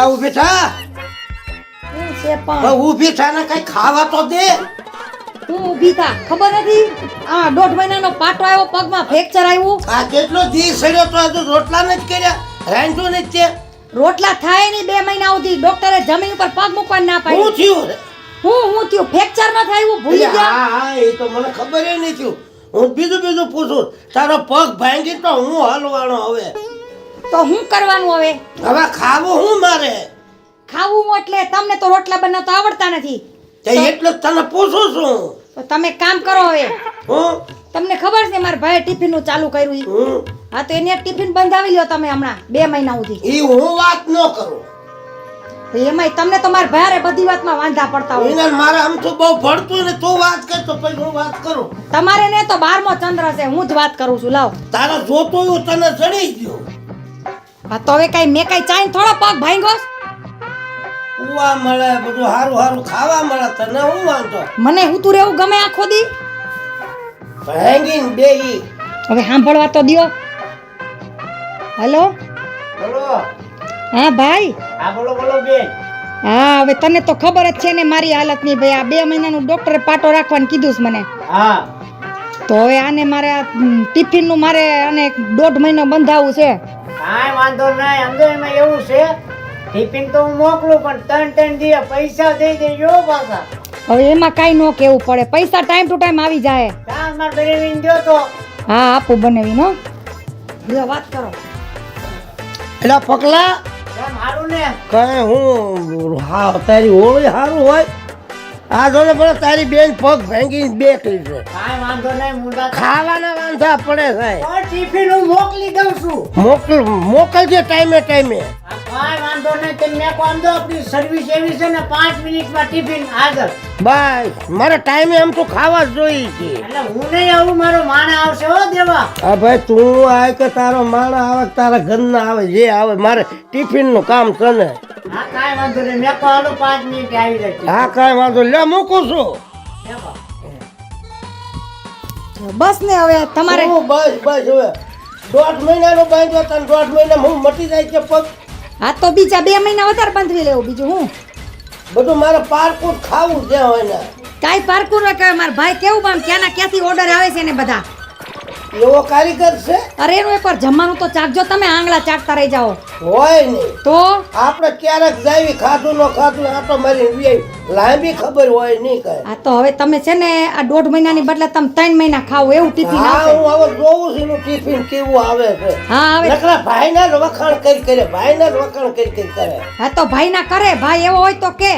આ ઊભી થા. છે ઊભી થા ને કઈ ખાવા તો દે. તું ઊભી થા ખબર નથી? આ દોઢ મહિનાનો પાટો આવ્યો પગમાં ફ્રેક્ચર આવ્યું. આ કેટલો દી સડ્યો તો હજુ રોટલા નથી કર્યા. રાંધ્યું નથી તે. રોટલા થાય નહીં બે મહિના સુધી. ડોક્ટરે જમીન ઉપર પગ મૂકવા ના શું હું થયું? હું હું થયું? ફ્રેક્ચર ન થાય એવું ભૂલી ગયા? હા હા એ તો મને ખબર એ નહીં થયું હું બીજું બીજું પૂછું. તારો પગ ભાંગી તો હું હલવાનો હવે? તો હું કરવાનું હવે? હવે ખાવું હું મારે? ખાવું એટલે તમને તો રોટલા બનાવતા આવડતા નથી. તે એટલે તને પૂછું છું. તો તમે કામ કરો હવે. હું? તમને ખબર છે મારા ભાઈએ ટિફિનનું ચાલુ કર્યું? હા? તો એને ટિફિન બંધાવી લ્યો તમે હમણાં બે મહિના સુધી. એ હું વાત ન કરું. એમાંય તમને તો મારા ભારે બધી વાતમાં વાંધા પડતા હોય. એને મારે આમ તો બહુ ભળતું ને તું વાત કર તો પછી હું વાત કરું. તમારે ને તો બારમો ચંદ્ર છે હું જ વાત કરું છું લાવ. તારા જોતું તને ચડી ગયું. હા તો હવે કઈ મેં કઈ ચાઈન થોડો પગ ભાંગ્યો? ઉવા મળે બધું સારું હારું ખાવા મળે તને હું વાંધો? મને હુતું રહેવું ગમે આખો દી? ભાંગીન બેહી. હવે સાંભળવા તો દિયો. હલો? બોલો. હા ભાઈ? હા બોલો બોલો બેન. હા હવે તને તો ખબર જ છે ને મારી હાલતની ભાઈ. આ બે મહિનાનું ડોક્ટરે પાટો રાખવાનું કીધું છે મને. હા. તો હવે આને મારે આ ટિફિનનું મારે અને દોઢ મહિનો બંધાવવું છે. કાંઈ વાંધો નહીં અંદર એમાં એવું છે ટિફિન તો હું મોકલું પણ ત્રણ ત્રણ દિવસ પૈસા દઈ દેજો પાછા. હવે એમાં કાંઈ ન કેવું પડે. પૈસા ટાઈમ ટુ ટાઈમ આવી જાય. ચાલ માર બનાવીને દો તો. હા આપું બનાવી નો લ્યો વાત કરો. એટલે પગલા? મારું ને. કઈ હું હા તારી હોળી સારું હોય? આ જોને પણ તારી બેન પગ ભાંગીને બેઠી છે. કાંઈ વાંધો ખાવાના વાંધા પડે સાહેબ. ટિફિન હું મોકલી દઉં છું. મોકલ મોકલજે ટાઈમે ટાઈમે. હા, કાંઈ વાંધો નહીં તમે કોમ દો આપણી સર્વિસ એવી છે ને પાંચ મિનિટમાં ટિફિન હાજર. બસ મારે ટાઈમે આમ તો ખાવા જ જોઈએ છે. એટલે હું નહીં આવું મારો માણ આવશે હો દેવા. હા ભાઈ તું આવે કે તારો માણા આવે તારા ઘરના આવે જે આવે મારે ટિફિનનું કામ છે ને. હા કાંઈ વાંધો નહીં. મેં કહો પાંચ મિનિટ આવી હા કાંઈ વાંધો લે મૂકું છું. બસ ને હવે તમારે હું બસ બસ હવે. દોઢ મહિનાનો બાંધ્યો તને દોઢ મહિના હું મટી જાય છે પગ. હા તો બીજા બે મહિના વધારે બંધવી લેવું બીજું હું? બધું મારે પારકું ખાવું છે હોય ને. કાંઈ પારકું ન મારા ભાઈ કેવું પણ ક્યાંના ક્યાંથી ઓર્ડર આવે છે ને બધા? એવો કારીગર છે? અરે એનું એકવાર જમવાનું તો ચાખજો તમે આંગળા ચાટતા રહી જાઓ. હોય ને. તો? આપણે ક્યારેક જાવી ખાધું ન ખાધું આ તો મારી લાંબી ખબર હોય નહીં કઈ. આ તો હવે તમે છે ને આ દોઢ મહિનાની બદલે તમે ત્રણ મહિના ખાવ એવું ટિફિન હા હું હવે જોઉં છું એનું ટિફિન કેવું આવે છે. હા હવે નકરા ભાઈના જ વખાણ કરી કરે ભાઈના જ વખાણ કરી કરી કરે. હા તો ભાઈ ના કરે ભાઈ એવો હોય તો કે.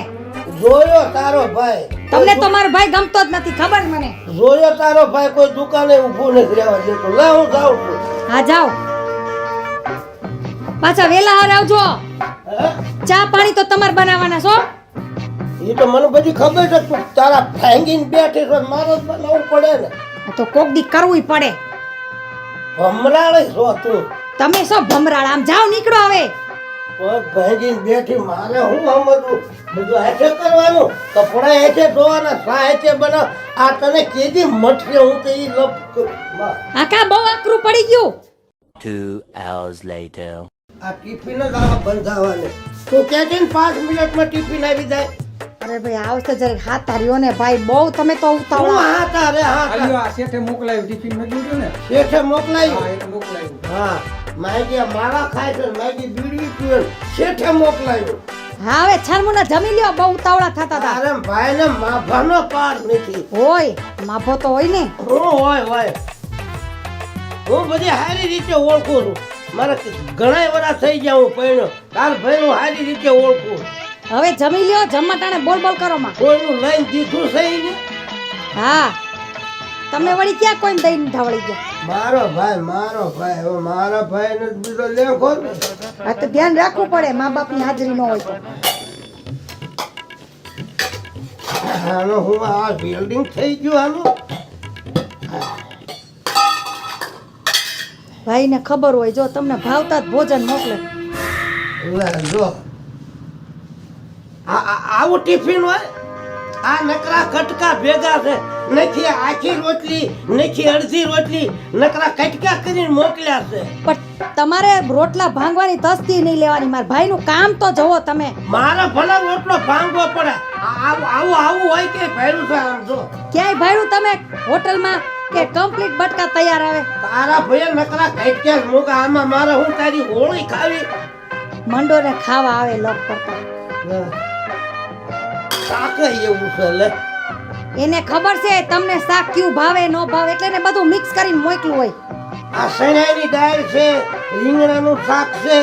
જોયો તારો ભાઈ. તમને તમારો ભાઈ ગમતો જ નથી ખબર મને? જોયો તારો ભાઈ કોઈ દુકાને ઊભું નથી રહેવા દેતો. લા હું જાઉં છું. હા જાઓ. પાછા વેલા હાર આવજો. ચા પાણી તો તમારે બનાવવાના છો એ તો મને બધી ખબર છે તું તારા ફેંગીને બેઠી છો મારે જ બનાવવું પડે ને. તો કોક દી કરવું પડે. ભમરાળે છો તું. તમે શું ભમરાળ આમ જાઓ નીકળો હવે. પગ ભેગીને બેઠી મારે હું સમજવું? બધું હાથે કરવાનું? કપડા હાથે ધોવાના શા હાથે બનાવ આ તને કેદી મઠે હું તો ઈ લપ કરું. માં, આ કા બહુ આકરું પડી ગયું. Two hours later. આ ટિફિન જ આવા બંધાવાની. તું કે છે ને પાંચ મિનિટમાં ટિફિન આવી જાય? અરે ભાઈ આવશે જરીક હાથ તાર્યો ને ભાઈ બહુ તમે તો હું ઉતાવળા હા તારે હા આ શેઠે મોકલાયું ટિફિન મેં જોયું ને? શેઠે હા મોકલાયું. હા. માગી માવા ખાય છે માગી બીડી પીવે છે. શેઠે મોકલાયું. હા હવે છરમુના જમી લ્યો બહુ ઉતાવળા થતા હતા. અરે ભાઈ ને માભાનો પાર નથી. હોય માફો તો હોય ને. હું હોય હોય. હું બધી સારી રીતે ઓળખું છું. મારે ઘણા વર્ષ થઈ ગયા હું પૈણો તાર ભાઈ હું સારી રીતે ઓળખું હવે જમી લ્યો જમવા ટાણે બોલ બોલ કરો માં. કોઈનું લઈને દીધું છે ને? હા. તમે વળી ક્યાં કોઈ દઈને ઢવળી ગયા? મારો ભાઈ મારો ભાઈ. હવે મારા ભાઈ ને બીજો લેખો આ તો ધ્યાન રાખવું પડે મા બાપની હાજરી ન હોય તો. હાલો હું આ બિલ્ડિંગ થઈ ગયું આનું. ભાઈને ખબર હોય જો તમને ભાવતા જ ભોજન મોકલે. જો. આવું ટિફિન હોય? આ નકરા કટકા ભેગા છે. નથી આખી રોટલી નથી અડધી રોટલી નકરા કટકા કરીને મોકલ્યા છે. પણ તમારે રોટલા ભાંગવાની તસ્તી નહીં લેવાની. મારા ભાઈનું કામ તો જવો તમે. મારા ભલે રોટલો ભાંગવો પડે. આવું આવું આવું હોય કે ભાઈનું છે આમ જો. ક્યાંય ભાઈનું તમે હોટલમાં કે કમ્પ્લીટ બટકા તૈયાર આવે? તારા ભાઈ નકરા કટકા જ આમાં મારે હું તારી હોળી ખાવી? મંડોને ખાવા આવે લોક કરતા. શાકે એવું છે લે. એને ખબર છે તમને શાક કયું ભાવે ન ભાવે એટલે ને બધું મિક્સ કરીને મોકલું હોય. આ સણાની દાળ છે રીંગણાનું શાક છે.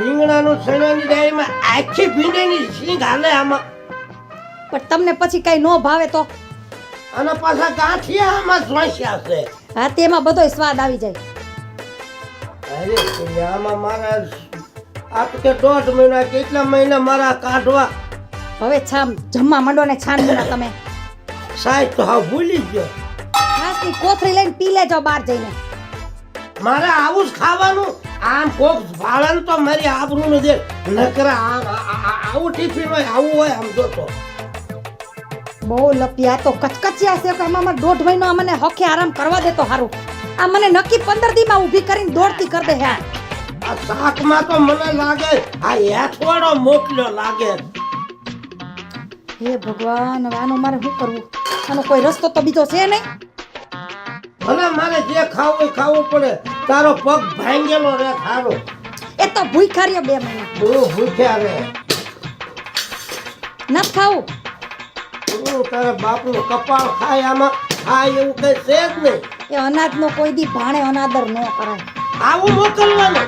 રીંગણાનું સણાની દાળમાં આખી ભીંડીની શીંગ હાલે આમાં. પણ તમને પછી કઈ ન ભાવે તો? અને પાછા ગાંઠિયા આમાં જોઈશ્યા છે. હા તેમાં બધોય સ્વાદ આવી જાય. અરે આમાં મારા આ તો કે દોઢ મહિના કેટલા મહિના મારા કાઢવા હવે છામ જમવા માંડો ને છાન ના તમે. સાહેબ તો હા ભૂલી ગયો. છાસની કોથરી લઈને પી લેજો બહાર જઈને. મારે આવું જ ખાવાનું? આમ કોક ભાળન તો મારી આબરૂ નું દે નકરા આમ આવું ટિફિન હોય આવું હોય આમ જોતો. બહુ લપિયા તો કચકચિયા છે કે આમાં દોઢ મહિનો મને હખે આરામ કરવા દે તો હારું. આ મને નક્કી પંદર દીમાં ઊભી કરીને દોડતી કરી દે હા. આ શાકમાં તો મને લાગે આ હેઠવાડો મોકલ્યો લાગે. હે ભગવાન હવે આનું મારે શું કરવું? આનો કોઈ રસ્તો તો બીજો છે નહીં. ભલે મારે જે ખાવું ખાવું પડે. તારો પગ ભાંગેલો રે ખારો એ તો ભૂખ્યા રે બે મહિના. બહુ ભૂખ્યા રે ન ખાવું? તું તારા બાપનું કપાળ ખાય આમાં. ખાય એવું કઈ છે જ નહીં. એ અનાજનો કોઈ દી ભાણે અનાદર ન કરાય. આવું મોકલવાનું.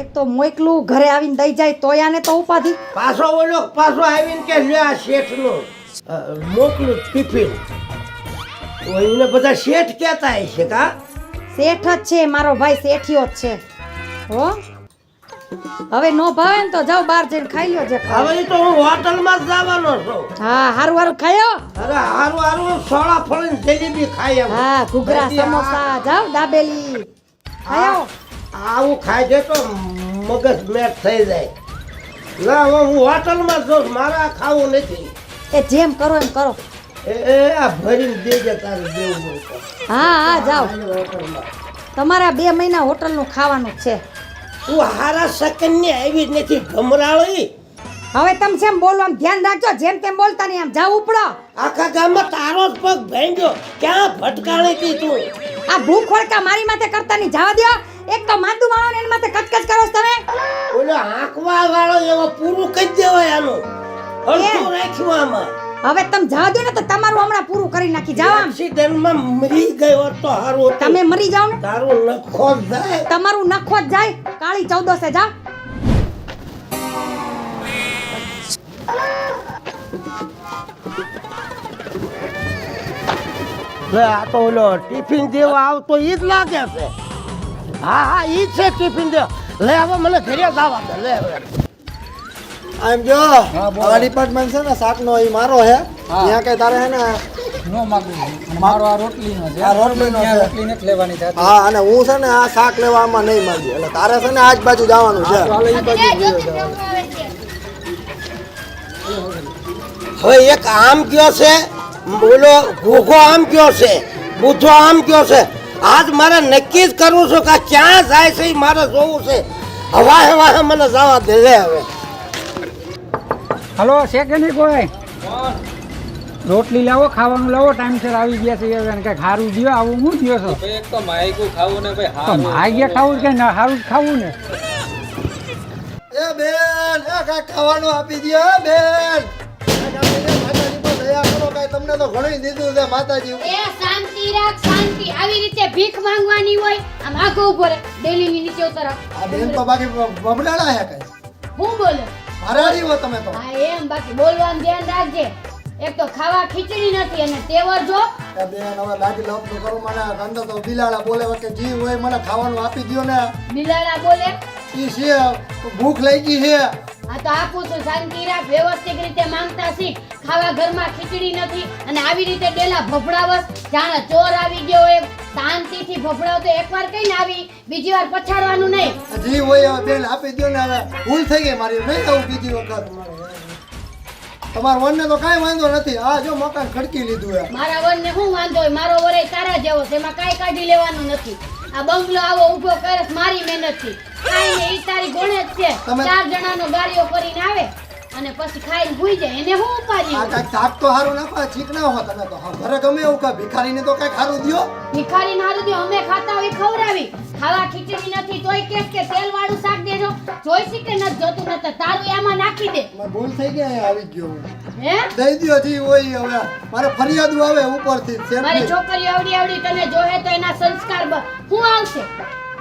એક તો મોકલું ઘરે આવીને દઈ જાય તોય આને તો ઉપાધિ. પાછો ઓલો પાછો આવીને કે લે આ શેઠનું મોકલું ટિફિન. એને બધા શેઠ કહેતા છે કા? શેઠ જ છે મારો ભાઈ શેઠિયો જ છે. હો? હવે નો ભાવે ને તો જાઓ બહાર જઈને ખાઈ લ્યો જે હવે તો હું હોટલમાં જ જવાનો છું. હા હારું હારું ખાયો? અરે હારું હારું સોળા ફળીને જલેબી ખાઈ હા ઘૂઘરા સમોસા જાવ દાબેલી. ખાયો આવું ખાઈ છે તો મગજ મેટ થઈ જાય. ના હવે હું હોટલમાં જ છું મારે ખાવું નથી. એ જેમ કરો એમ કરો. એ આ ભરીને દેજે તારે દેવું હા હા જાઓ. તમારા બે મહિના હોટલનું ખાવાનું છે. તું હારા સેકન્ડની આવી જ નથી ગમરાળી હવે તમે જેમ બોલો આમ ધ્યાન રાખજો જેમ તેમ બોલતા નહીં આમ જાવ ઉપડો. આખા ગામમાં તારો જ પગ ભેંગ્યો ક્યાં ભટકાણે થી તું? આ ભૂખ વળકા મારી માથે કરતા નહીં જવા દો એક તો માંદુ માણો ને એની માથે કચકચ કરો તમે. ઓલો આંકવા વાળો એવો પૂરું કરી દેવાય આનું. અડધું રાખ્યું આમાં. હવે તમે જવા દો ને તો તમારું હમણાં પૂરું કરી નાખી આમ. એક્સિડન્ટમાં મરી ગયો તો હારું તમે મરી જાઓ ને. તારું નખો જાય. તમારું નખો જાય. કાળી ચૌદસે જાઓ. આ તો ઓલો ટિફિન દેવા આવતો ઈ જ લાગે છે. હા હા ઈ જ છે ટિફિન દેવા લે હવે મને ઘરે જવા દે લે આમ જો આ ડિપાર્ટમેન્ટ છે ને શાકનો એ મારો છે. ત્યાં કઈ તારે છે ને નો માગું મારો આ રોટલીનો છે. આ રોટલીનો છે. રોટલી નથી લેવાની થતી. હા અને હું છે ને આ શાક લેવા આમાં નહીં માંગી. એટલે તારે છે ને આજ બાજુ જવાનું છે. હાલો ઈ બાજુ જવાનું. હવે એક આમ કયો છે? બોલો ઘોઘો આમ કયો છે? બુધો આમ કયો છે? આજ મારે નક્કી જ કરવું છું કે ક્યાં જાય છે એ મારે જોવું છે. હવા હવા મને જવા દે હવે. હાલો છે કે નહીં કોઈ? રોટલી લાવો ખાવાનું લાવો ટાઈમસર આવી ગયા છે અને કંઈક સારું દ્યો આવું હું દ્યો છો? એક તો માયકું ખાવું ને ભાઈ હારું માયકે ખાવું કે ના સારું ખાવું ને? એ બેન આ કાંઈ ખાવાનું આપી દો હે બેન. દયા કરો કાંઈ તમને તો ઘણું દીધું છે માતાજી. એ શાંતિ રાખ શાંતિ. આવી રીતે ભીખ માંગવાની હોય આમ આગો ઊભો રહે. ડેલી ની નીચે ઉતર. આ બેન તો બાકી બબડાડા હે કઈ. હું બોલે? મારાડી હો તમે તો. હા એમ બાકી બોલવાનું ધ્યાન રાખજે. એક તો ખાવા ખીચડી નથી અને તેવર જો. બેન હવે લાગી લપ તો કરું મને અંદર તો બિલાડા બોલે કે જી હોય મને ખાવાનું આપી દો ને. બિલાડા બોલે? ઈ છે ભૂખ લાગી છે. આ તો આપું છું શાંતિ રાખ વ્યવસ્થિત રીતે માંગતા શીખ. ખાવા ઘરમાં ખીચડી નથી અને આવી રીતે ડેલા ભભડાવસ. જાણે ચોર આવી ગયો હોય શાંતિથી ભભડાવ તો એકવાર કહીને આવી. બીજી વાર પછાડવાનું નહીં. જી હોય બેન આપી દો ને હવે. ભૂલ થઈ ગઈ મારી. નહીં આવું બીજી વખત. તમારા વનને તો કાંઈ વાંધો નથી. આ જો મકાન ખડકી લીધું મારા વનને શું વાંધો હોય? મારો વરે તારા જેવો છે. એમાં કાંઈ કાઢી લેવાનું નથી. આ બંગલો આવો ઊભો કરે મારી મહેનતથી. કાંઈ તારી ગોણે જ છે. ચાર જણાનો ગાડીઓ કરીને આવે. અને પછી ખાઈને ભૂઈ જાય એને આ ઉપાડી કાંઈક શાક તો સારું નાખો ચીક ના હો તમે તો. ઘરે ગમે એવું કાંઈ ભિખારીને તો કાંઈક સારું દ્યો. ભિખારી હારું દે અમે ખાતા હોય ખવડાવી. ખાવા ખીચડી નથી તોય કે કે તેલ વાળું શાક દેજો. જોઈશી કે નથી જોતું નથી તારું એમાં નાખી દે. મારે ભૂલ થઈ ગઈ આવી ગયો હું. હે? દઈ દ્યો જી હોય હવે મારે ફરિયાદ આવે ઉપરથી મારી છોકરી આવડી આવડી તને જોહે તો એના સંસ્કાર હું આવશે?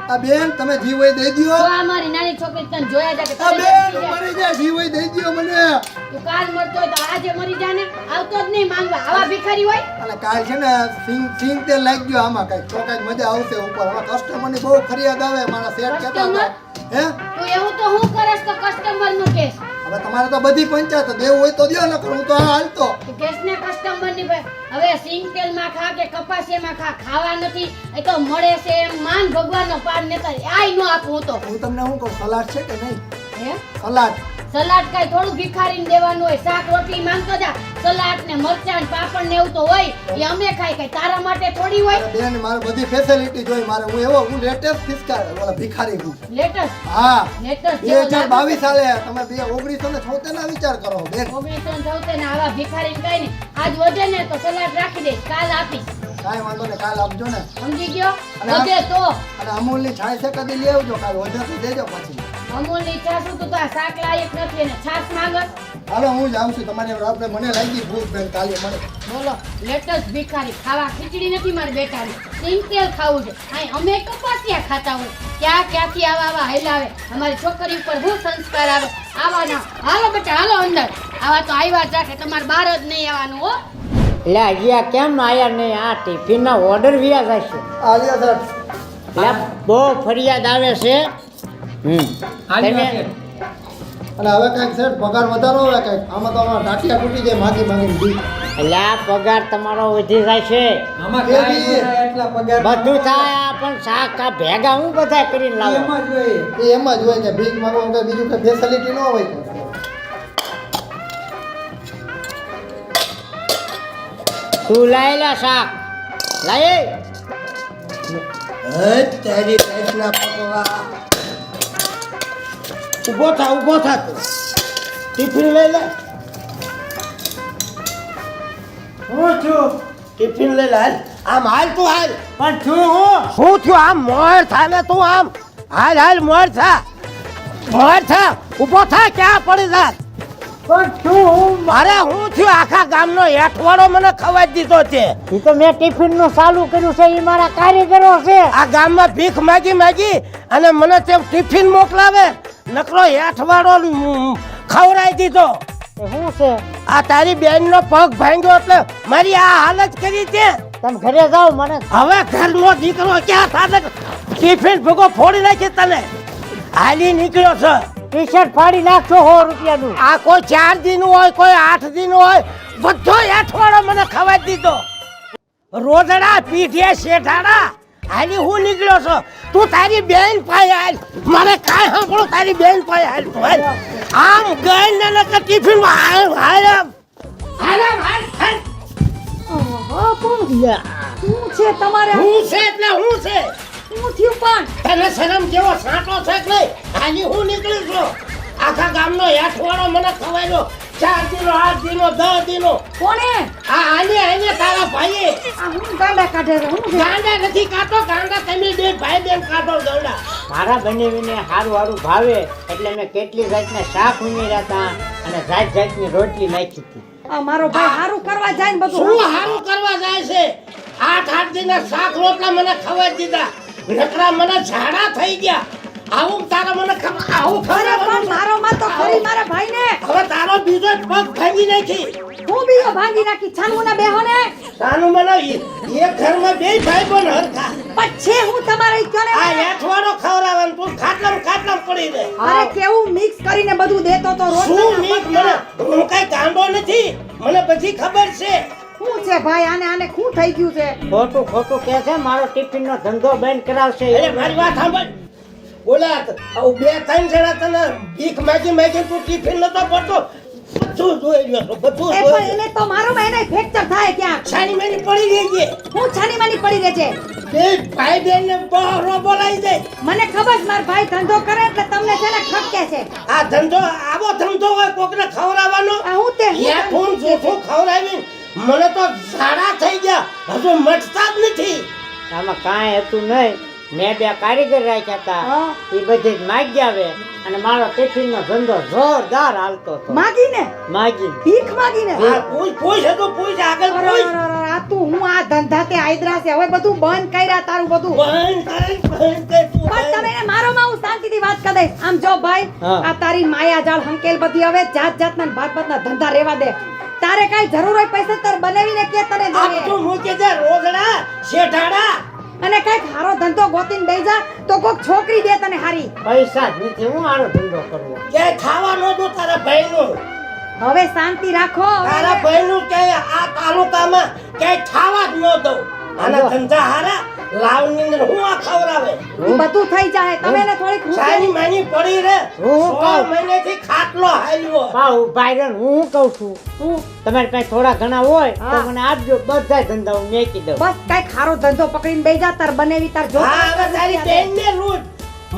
આ બેન તમે જીવ હોય દઈ દો દ્યો આ મારી નાની છોકરી તને જોયા જા કે આ બેન મરી જાય. જીવ હોય દઈ દ્યો મને. તું કાલ મરતો હોય તો આજે મરી જા ને આવતો જ નહીં માંગવા. આવા ભિખારી હોય? અને કાલ છે ને સિંગ સિંગ તે લાગી ગયો આમાં કઈ તો કઈ મજા આવશે ઉપર. હવે કસ્ટમરની બહુ ફરિયાદ આવે મારા સેટ કહેતા હતા. હે? તું એવું તો હું કરસ તો કસ્ટમરનું કેસ હવે તમારે તો બધી પંચાયત દેવું હોય તો દયો ને પણ હું તો આ હાલતો. ને કસ્ટમરની ભાઈ. હવે સિંગ તેલમાં ખા કે કપાસિયા માં ખા? ખાવા નથી. એ તો મળે છે એમ માન ભગવાન નો પાર નેતા આય નો આપું તો. હું તમને શું કહું સલાડ છે કે નહીં? હે? સલાડ. સલાડ કાંઈ થોડું ભિખારીને દેવાનું હોય શાક રોટલી માંગતો જા. સલાડ ને મરચાં ને પાપડ ને એવું તો હોય એ અમે ખાઈ કઈ તારા માટે થોડી હોય. બેન મારે બધી ફેસિલિટી જોઈ મારે હું એવો હું લેટેસ્ટ ફિસ્કાર ઓલા ભિખારી હું લેટેસ્ટ હા. લેટેસ્ટ બે હજાર બાવીસ સાલે તમે બે ઓગણીસો ને છોતેર ના વિચાર કરો બેન. ઓગણીસો ના ચૌદ ને આવા ભિખારીને કઈ ને આજ વધે ને તો સલાડ રાખી દે કાલ આપીશ કાઈ વાંધો ને કાલ આપજો ને. સમજી ગયો? અને અને અમૂલની છાશ છે કદી લેવજો આવજો કાલ વધે તો દેજો પછી. અમૂલની છાશ તું તો આ શાક લાયક નથી અને છાશ માંગસ હાલો હું જાઉં છું. તમારે આપણે મને લાગી ભૂખ બેન કાલે મને. બોલો લેટસ ભિખારી ખાવા ખીચડી નથી મારે બેટાની સિંગ તેલ ખાવું છે. અહીં અમે કપાસિયા ખાતા હોય. ક્યાં ક્યાંથી આવા આવા હેલાવે અમારી છોકરી ઉપર શું સંસ્કાર આવે? આવાના હાલો બેટા હાલો અંદર. આવા તો આવ્યા જ રાખે. તમારે બહાર જ નહીં આવવાનું હો. એટલે અહીંયા કેમ આયા નહીં? આ ટિફિનના ઓર્ડર વ્યા જશે. આલિયા સર બહુ ફરિયાદ આવે છે. અને હવે કંઈક સર પગાર વધારો હવે કંઈક. આમાં તો અમારા ટાટિયા તૂટી જાય માગી માગીને દી એટલે આ પગાર તમારો વધી જાય છે. બી- બધું થાય પણ શાક આ ભેગા હું બધા કરીને લાવો? એમ જ હોય. એ એમ જ હોય કે ભીખ માંગવા કે બીજું કે ફેસિલિટી ન હોય. તો. લાયેલા શાક. લાયે તારી પગલા ઊભો થા ઊભો થા તું. ટિફિન લઈ લે. હું છું. ટિફિન લઈ લે હાલ. આમ હાલ તું હાલ. પણ છું હું? શું થયું આમ મોર થા ને તું આમ. હાલ હાલ મોર થા. મોર થા. ઊભો થા ક્યાં પડી જા? છું હું થયું આખા ગામનો એઠવાડો મને ખવાઈ દીધો છે. એ તો મેં ટિફિનનું ચાલુ કર્યું છે એ મારા કારીગરો છે. આ ગામમાં ભીખ માગી માગી અને મને તે ટિફિન મોકલાવે નકરો એઠવાડો ખવડાવી દીધો. શું છે? આ તારી બેનનો પગ ભાંગ્યો એટલે મારી આ હાલત કરી છે. તમે ઘરે જાઓ મને. હવે ઘરનો દીકરો ક્યાં સાધક ટિફિન ભૂગો ફોડી નાખી તને. હાલી નીકળ્યો છે. ટી શર્ટ ફાડી નાખશો સો રૂપિયાનું. આ કોઈ ચાર દિન હોય કોઈ આઠ દિન હોય બધો એઠવાડો મને ખવાઈ દીધો. રોદડા પીઠે શેઠાડા હાલી હું નીકળ્યો છો? તું તારી બેન પાસે હાલ. મારે કાંઈ સાંભળો તારી બેન પાસે હાલ. તું હાલ. આમ ગઈ ને નકર ટિફિન હાલ હાલ હાલ હાલ હાલ. શું છે તમારે? હું છે એટલે હું છે? શું થયું પણ? તને શરમ જેવો સાંટો છે કે આની હું નીકળી છું આખા ગામનો હેઠવાડો મને ખવાયો. ચાર દિનો આઠ દિનો દસ દિનો. કોણે? આ આને આને તારા ભાઈએ. આ હું ગાંડા કાઢે છે હું ગાંડા? નથી કાઢો ગાંડા તમે બે ભાઈ બેન કાઢો ગાંડા. મારા બનેવીને સારું સારું ભાવે એટલે મેં કેટલી જાતના શાક ઉમેર્યા હતા અને જાત જાતની રોટલી નાખી હતી. આ મારો ભાઈ સારું કરવા જાય ને બધું શું હારું કરવા જાય છે? આઠ આઠ દિના શાક રોટલા મને ખવાઈ દીધા. નકરા મને ઝાડા થઈ ગયા. આવું તારા મને આવું અરે પણ મારો માં તો ખરી મારા ભાઈને. હવે તારો બીજો પગ ભાંગી નાખી. હું બીજો ભાંગી નાખી? છાનમુના બેહો ને સાનું મને એક ઘરમાં બે ભાઈ પણ હરખા પછી હું તમારે ક્યારે ક્યો આ એઠવાડો ખવરાવન તું ખાટલા ખાટલા પડી દે અરે કેવું મિક્સ કરીને બધું દેતો તો શું મિક્સ મને હું કઈ ગાંડો નથી. મને પછી ખબર છે. શું છે ભાઈ? આને આને શું થઈ ગયું છે? ખોટું ખોટું કે છે મારો ટિફિન નો ધંધો બંધ કરાવશે. અરે મારી વાત સાંભળ. બોલા આવું બે ત્રણ જણા તને ભીખ માગી માગી તું ટિફિન નતો પડતો બધું જોઈ લ્યો બધું એ પણ એને તો મારો માં એને ફ્રેક્ચર થાય ક્યાંક? છાની માની પડી ગઈ છે. હું છાની માની પડી રહે છે. બે ભાઈ બેન ને બહારો બોલાવી દે. મને ખબર છે મારો ભાઈ ધંધો કરે એટલે તમને છે ને ખટકે છે. આ ધંધો આવો ધંધો હોય કોકને ખવડાવવાનો? આ હું તે હું જોઠું ખવડાવી મને તો ઝાડા થઈ ગયા. હજુ મટતા જ નથી. આમાં કાંઈ હતું નહીં. મેં બે કારીગર રાખ્યા હતા. એ બધે જ માગી આવે અને મારો ટિફિનનો ધંધો જોરદાર હાલતો હતો. માગીને? માગી ભીખ માગીને? પૂછ પૂછ હતું પૂછ આગળ પૂછ. આ તું હું આ ધંધા તે આયદ્રા છે. હવે બધું બંધ કર્યા તારું બધું. બંધ કર બંધ બસ તમે એને મારો માં હું શાંતિથી વાત કરી દઈશ. આમ જો ભાઈ આ તારી માયા જાળ હંકેલ બધી હવે જાત જાતના ભાત ભાતના ધંધા રેવા દે. તારે કઈ જરૂર હોય પૈસા તાર બનાવીને કે તને દે તું મૂકે દે રોગડા શેઠાડા. અને કઈ હારો ધંધો ગોતીને દઈ જા તો કોક છોકરી દે તને હારી. પૈસા જ નથી હું આનો ધંધો કરવો કે ખાવા નો દો તારા ભાઈનું. હવે શાંતિ રાખો તારા ભાઈનું કે આ તાલુકામાં ક્યાંય ખાવા જ ન દઉં. આના ધંધા હારા લાવની અંદર હું? આ બધું થઈ જાય તમે એને થોડીક સાની માની પડી રે હું કહું. ખાટલો હાલ્યો. બા ઊભા રહ્યો હું કહું છું? હું? તમારે પાસે થોડા ઘણા હોય તો મને આપજો. બધા ધંધા હું મેકી દઉં. બસ કંઈક ખારો ધંધો પકડીને બેસી જા તાર બનેવી તાર જો હા હવે તારી બેન ને લૂંટ.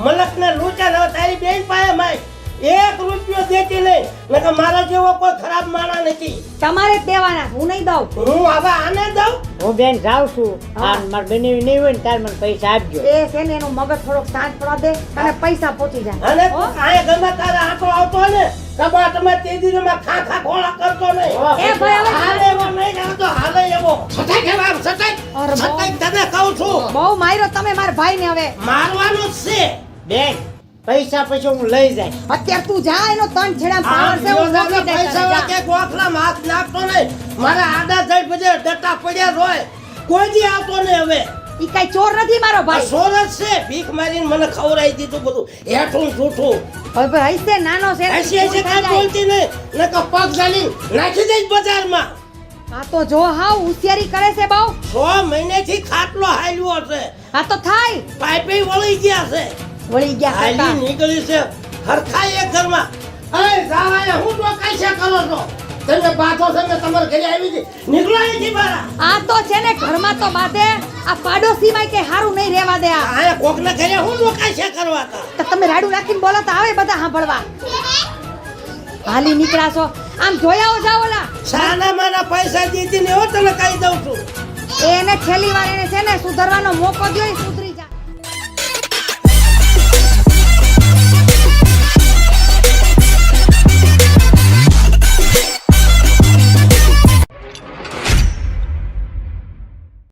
મલક ને લૂંટા હવે તારી બેન પાયા માય. એક રૂપિયો દેતી નહીં. નકર મારા જેવો કોઈ ખરાબ માણા નથી. તમારે જ દેવાના હું નહીં દઉં. હું હવે આને દઉં? હું બેન જાઉં છું. આ માર બનેવી નહીં હોય ને તાર મને પૈસા આપજો. એ છે ને એનું મગજ થોડોક શાંત પડવા દે અને પૈસા પહોંચી જાય. અને કાંઈ ગમે તારા આંટો આવતો ને કબાટમાં તે માં ખા ખા ખોળા કરતો નહીં. એ ભાઈ હવે હાલે એવો નહીં આવતો હાલે એવો. સટાઈ કેવા આમ સટાઈ સટાઈ તને કહું છું. બહુ માર્યો તમે મારા ભાઈને હવે. મારવાનું જ છે. બેન પૈસા પછી હું લઈ જાય. અત્યારે તું જા એનો તન છેડા પાવર છે હું મોકલી દઈશ પૈસા. વાગે ગોખલામાં હાથ નાખતો નહીં. મારા આડા થઈ બધે ડટા પડ્યા રોય કોઈ દી આવતો નહીં હવે. ઈ કઈ ચોર નથી મારો ભાઈ? ચોર જ છે. ભીખ મારીને મને ખવડાવી દીધું બધું. હેઠું ને જૂઠું. હવે હશે નાનો છે હસી હસી કાંઈ બોલતી નહીં. નકર પગ જાલી નાખી દઈશ બજારમાં. આ તો જો હાવ હોશિયારી કરે છે બહુ. સો મહિનેથી ખાટલો હાલ્યો છે. આ તો થાય. પાઇપે વળી ગયા છે. વળી ગયા હાલી નીકળી છે. હરખાઈ એક ઘરમાં. અરે જાવાય હું તો કઈ કરો છો તમે બાથો છે મેં તમારા ઘરે આવી હતી નીકળો અહીંથી બારા આ તો છે ને ઘરમાં તો બાધે. આ પાડોશીમાં કે હારું નહીં રહેવા દે આ. આયા કોકના ઘરે હું રોકાય છે કરવા તો? તમે રાડું રાખીને બોલો તો આવે બધા સાંભળવા. હાલી નીકળાશો. છો આમ જોયા હો જાઓ ઓલા. સાના માના પૈસા દીધી ને હો તને કહી દઉં છું. એને છેલ્લી વાર એને છે ને સુધારવાનો મોકો દો સુધરી